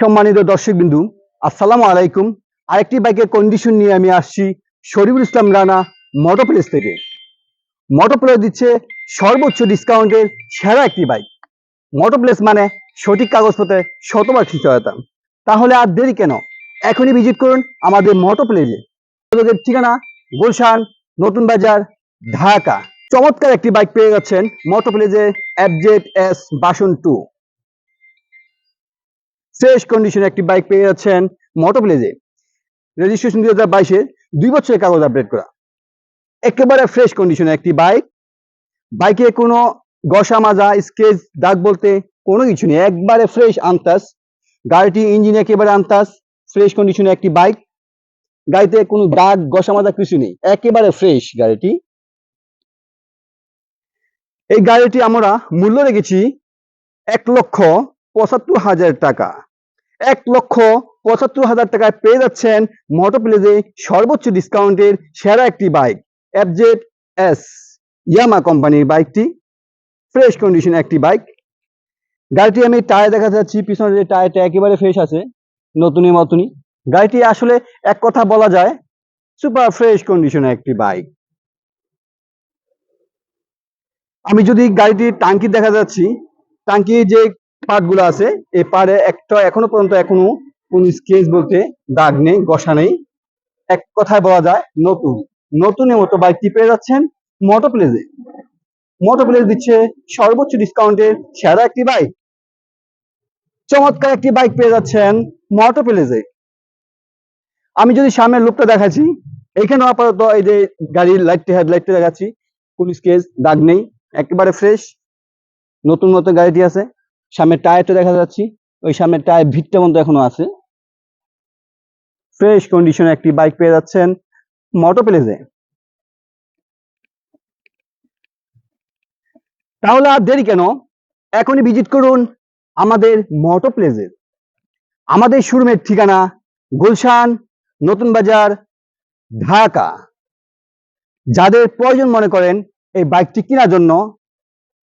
সম্মানিত দর্শক বিন্দু আসসালামু আলাইকুম। আরেকটি বাইকের কন্ডিশন নিয়ে আমি আসছি শরীফুল ইসলাম রানা মোটর প্লেস থেকে। মোটর প্লেস দিচ্ছে সর্বোচ্চ ডিসকাউন্টের সেরা একটি বাইক। মোটর প্লেস মানে সঠিক কাগজপত্রে শতভাগ সহায়তা। তাহলে আর দেরি কেন? এখনই ভিজিট করুন আমাদের মোটর প্লেসে যোগাযোগের ঠিকানা গুলশান, নতুন বাজার, ঢাকা। চমৎকার একটি বাইক পেয়ে যাচ্ছেন প্লেজে অ্যাবজেট এস বাসন টু ফ্রেশ কন্ডিশনে একটি বাইক পেয়ে যাচ্ছেন মোটর প্লেজে রেজিস্ট্রেশন দুই হাজার বাইশে দুই বছরের কাগজ আপডেট করা। একেবারে ফ্রেশ কন্ডিশনে একটি বাইক। বাইকে কোনো গসা মাজা, স্কেচ, দাগ বলতে কোনো কিছু নেই। একবারে ফ্রেশ আনতাস গাড়িটি ইঞ্জিন একেবারে আনতাস ফ্রেশ কন্ডিশনে একটি বাইক। গাড়িতে কোনো দাগ গসা মাজা কিছু নেই। একেবারে ফ্রেশ গাড়িটি। এই গাড়িটি আমরা মূল্য রেখেছি এক লক্ষ পঁচাত্তর হাজার টাকা। এক লক্ষ পঁচাত্তর হাজার টাকায় পেয়ে যাচ্ছেন মোটর প্লেজে সর্বোচ্চ ডিসকাউন্টের সেরা একটি বাইক এফজেড এস ইয়ামা কোম্পানির বাইকটি ফ্রেশ কন্ডিশন একটি বাইক গাড়িটি আমি টায়ার দেখা যাচ্ছি, পিছনের যে টায়ারটা একেবারে ফ্রেশ আছে নতুনের মতনই। গাড়িটি আসলে এক কথা বলা যায় সুপার ফ্রেশ কন্ডিশনের একটি বাইক আমি যদি গাড়িটির টাঙ্কি দেখা যাচ্ছি টাঙ্কি যে পার্টগুলো আছে এই পারে একটা এখনও পর্যন্ত এখনও কোন স্কেচ বলতে দাগ নেই গসা নেই। এক কথায় বলা যায়, নতুন। নতুনের মতো বাইকটি পেয়ে যাচ্ছেন? মোটর প্লেজে প্লেজ দিচ্ছে সর্বোচ্চ ডিসকাউন্টের সেরা একটি বাইক চমৎকার একটি বাইক পেয়ে যাচ্ছেন মোটর প্লেজে আমি যদি সামনের লুকটা দেখাচ্ছি এখানে আপাতত এই যে গাড়ির লাইটটা হেডলাইটটা দেখাচ্ছি, কোন স্কেচ দাগ নেই, একেবারে ফ্রেশ নতুন নতুন গাড়িটি আছে। সামনের টায়ারটা দেখা যাচ্ছি, ওই সামনের টায়ার ভিটটা মতো এখনও আছে। ফ্রেশ কন্ডিশনে একটি বাইক পেয়ে যাচ্ছেন মোটর প্লেজে তাহলে আর দেরি কেন? এখনই ভিজিট করুন আমাদের মোটর প্লেজে আমাদের শোরুমের ঠিকানা গুলশান, নতুন বাজার, ঢাকা। যাদের প্রয়োজন মনে করেন এই বাইকটি কেনার জন্য,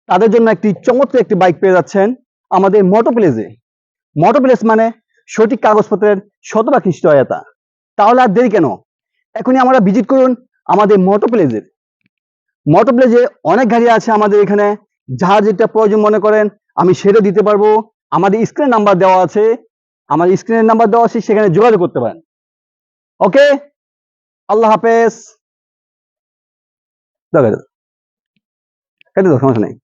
তাদের জন্য একটি চমৎকার একটি বাইক পেয়ে যাচ্ছেন আমাদের মোটর প্লেজে মোটর প্লেস মানে সঠিক কাগজপত্রের শতভাগ নিশ্চয়তা। তাহলে আর দেরি কেন? এখনই আমরা ভিজিট করুন আমাদের মোটর প্লেজের মোটর প্লেজে অনেক গাড়ি আছে আমাদের এখানে। যার যেটা প্রয়োজন মনে করেন, আমি সেটা দিতে পারব। আমাদের স্ক্রিন নাম্বার দেওয়া আছে। আমার স্ক্রিনের নাম্বার দেওয়া আছে, সেখানে যোগাযোগ করতে পারেন। ওকে? আল্লাহ হাফেজ। দেখা দাও, সমস্যা নেই।